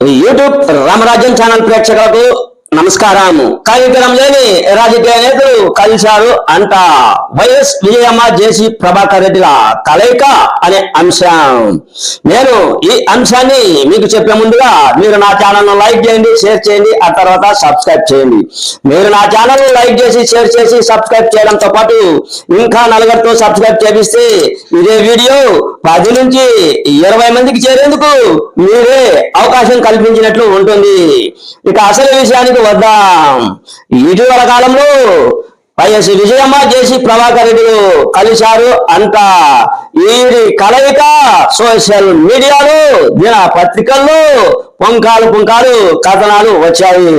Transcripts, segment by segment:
YouTube రామరాజ్యం channel ప్రేక్షకులకు నమస్కారం. కాగితం లేని రాజకీయ నేతలు కలిశారు అంట. వైఎస్ విజయమ్మ జేసీ ప్రభాకర్ రెడ్డిల కలయిక అనే అంశం. నేను ఈ అంశాన్ని మీకు చెప్పే ముందుగా మీరు నా ఛానల్ను లైక్ చేయండి షేర్ చేయండి ఆ తర్వాత సబ్స్క్రైబ్ చేయండి. మీరు నా ఛానల్ను లైక్ చేసి షేర్ చేసి సబ్స్క్రైబ్ చేయడంతో పాటు ఇంకా నలుగురితో సబ్స్క్రైబ్ చేపిస్తే ఇదే వీడియో పది నుంచి ఇరవై మందికి చేరేందుకు మీరే అవకాశం కల్పించినట్లు ఉంటుంది. ఇక అసలు విషయానికి వద్దాం. ఇటీవల కాలంలో వైఎస్ విజయమ్మ జేసి ప్రభాకర్ రెడ్డిలు కలిశారు అంట. వీరి కలయిక సోషల్ మీడియాలో దిన పత్రికల్లో పుంకాలు పుంకాలు కథనాలు వచ్చాయి.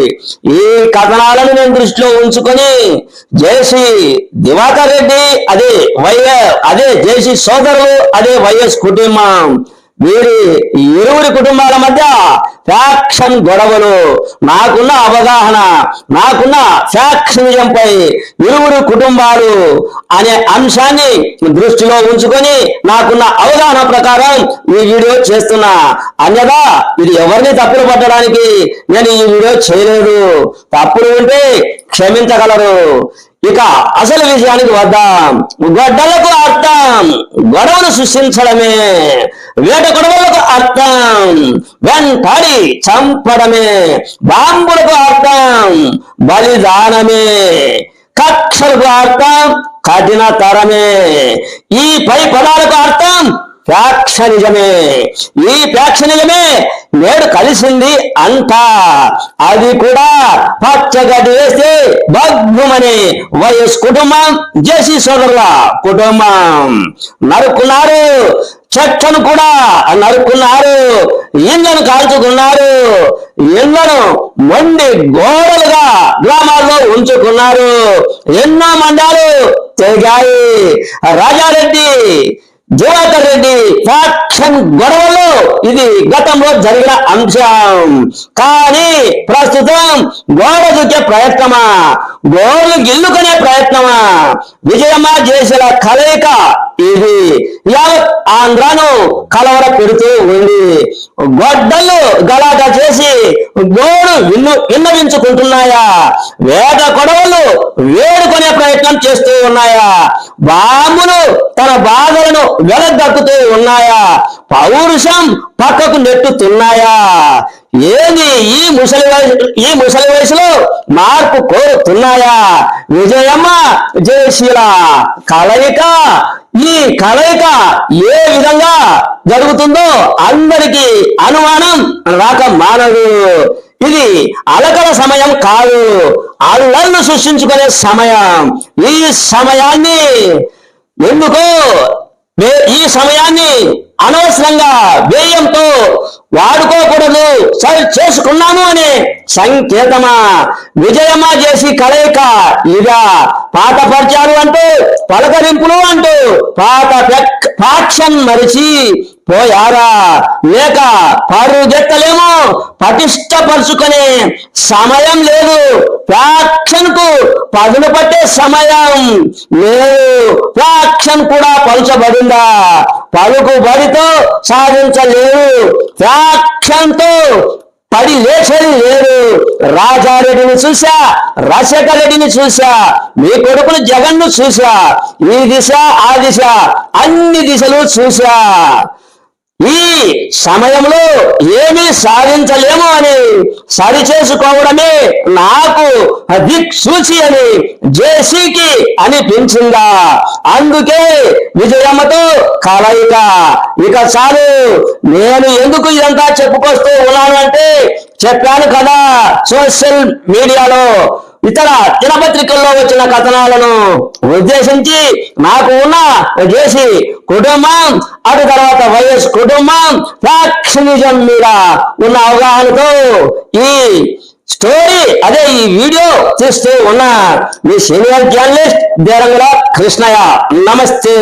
ఈ కథనాలను నేను దృష్టిలో ఉంచుకొని జేసీ దివాకర్ రెడ్డి అదే వైఎస్ అదే జేసీ సోదరులు అదే వైఎస్ కుటుంబం. వీరి ఇరువురి కుటుంబాల మధ్య ఫ్యాక్షన్ గొడవలు. నాకున్న అవగాహన నాకున్న ఫ్యాక్షనిజంపై ఇరువురు కుటుంబాలు అనే అంశాన్ని దృష్టిలో ఉంచుకొని నాకున్న అవగాహన ప్రకారం ఈ వీడియో చేస్తున్నా. అన్యదా ఇది ఎవరిని తప్పులు పట్టడానికి నేను ఈ వీడియో చేయలేదు. తప్పులు ఉంటే క్షమించగలరు. ఇక అసలు విషయానికి వద్దాం. గొడ్డలకు అర్థం. గొడవను సృష్టించడమే. వేట గొడవలకు అర్థం. వెంటాడి చంపడమే. బాంబులకు అర్థం. బలిదానమే. కక్షలకు అర్థం. కఠినతరమే ఈ పై పదాలకు అర్థం. ఫ్యాక్షనిజమే ఈ ఫ్యాక్షనిజమే నేడు కలిసింది అంతా. అది కూడా పచ్చగడ్డి వేస్తే భగ్గుమని వైఎస్ కుటుంబం. జేసీ సోదరుల కుటుంబం. నరుకున్నారు. చెట్లను కూడా నరుకున్నారు. ఇళ్ళను కాల్చుకున్నారు. ఇళ్ళను మొండి గోడలుగా గ్రామాల్లో ఉంచుకున్నారు. ఎన్నో మండాలు తెగాయి. రాజారెడ్డి దివాకర్ రెడ్డి ఫ్యాక్షన్ గొడవలో ఇది గతంలో జరిగిన అంశం. కానీ ప్రస్తుతం గోడ దుకే ప్రయత్నమా? గోడలు గిల్లుకునే ప్రయత్నమా? విజయమ్మ చేసిన కలయిక ఇది. యావత్ ఆంధ్రాను కలవర పెడుతూ ఉంది. గొడ్డలు గలాట గోడు విన్ను విన్నవించుకుంటున్నాయా? వేట కొడవలు వేడుకునే ప్రయత్నం చేస్తూ ఉన్నాయా? బాంబులు తన బాధలను వెలగక్కుతూ ఉన్నాయా? పౌరుషం పక్కకు నెట్టుతున్నాయా? ఏది ఈ ముసలి వయసు ఈ ముసలి వయసులో మార్పు కోరుతున్నాయా? విజయమ్మ జయశీల? కలయిక ఈ కలయిక ఏ విధంగా జరుగుతుందో అందరికీ అనుమానం. రాక మానదు ఇది అలకల సమయం కాదు. అల్లర్ను సృష్టించుకునే సమయం. ఈ సమయాన్ని ఎందుకో ఈ సమయాన్ని అనవసరంగా వ్యయంతో వాడుకోకూడదు. సరి చేసుకున్నాము అనే సంకేతమా? విజయమా చేసి కలయిక? ఇదా. పాత పరిచయాలు అంటూ పలకరింపులు అంటూ పాత పాక్షన్ మరిచి పోయారా? లేక పరుగెత్తలేమో? పటిష్టపరుచుకునే సమయం లేదు. ప్రాక్షన్కు కు పదును పట్టే సమయం లేదు. ప్రాక్షన్ కూడా పలుచబడిందా? పలుకుబడితో సాధించలేరు. ఫ్యాక్షన్ పడి లేచేది లేరు. రాజారెడ్డిని చూసా రాజశేఖర రెడ్డిని చూసా మీ కొడుకులు జగన్ను చూసా ఈ దిశ ఆ దిశ అన్ని దిశలు చూసా ఈ సమయంలో ఏమీ సాధించలేము అని సరి చేసుకోవడమే నాకు దిక్సూచి అని జేసీకి అనిపించిందా. అందుకే విజయమ్మతో కలయిక. ఇక చాలు. నేను ఎందుకు ఇదంతా చెప్పుకొస్తూ ఉన్నాను అంటే చెప్పాను కదా సోషల్ మీడియాలో. ఇతర దినపత్రికల్లో వచ్చిన కథనాలను ఉద్దేశించి నాకు ఉన్న చేసి కుటుంబం అటు తర్వాత వైఎస్ కుటుంబం ఫ్యాక్షనిజం మీద ఉన్న అవగాహనతో ఈ స్టోరీ అదే ఈ వీడియో తీస్తూ ఉన్నా మీ సీనియర్ జర్నలిస్ట్ దేరంగుల కృష్ణయ్య. నమస్తే.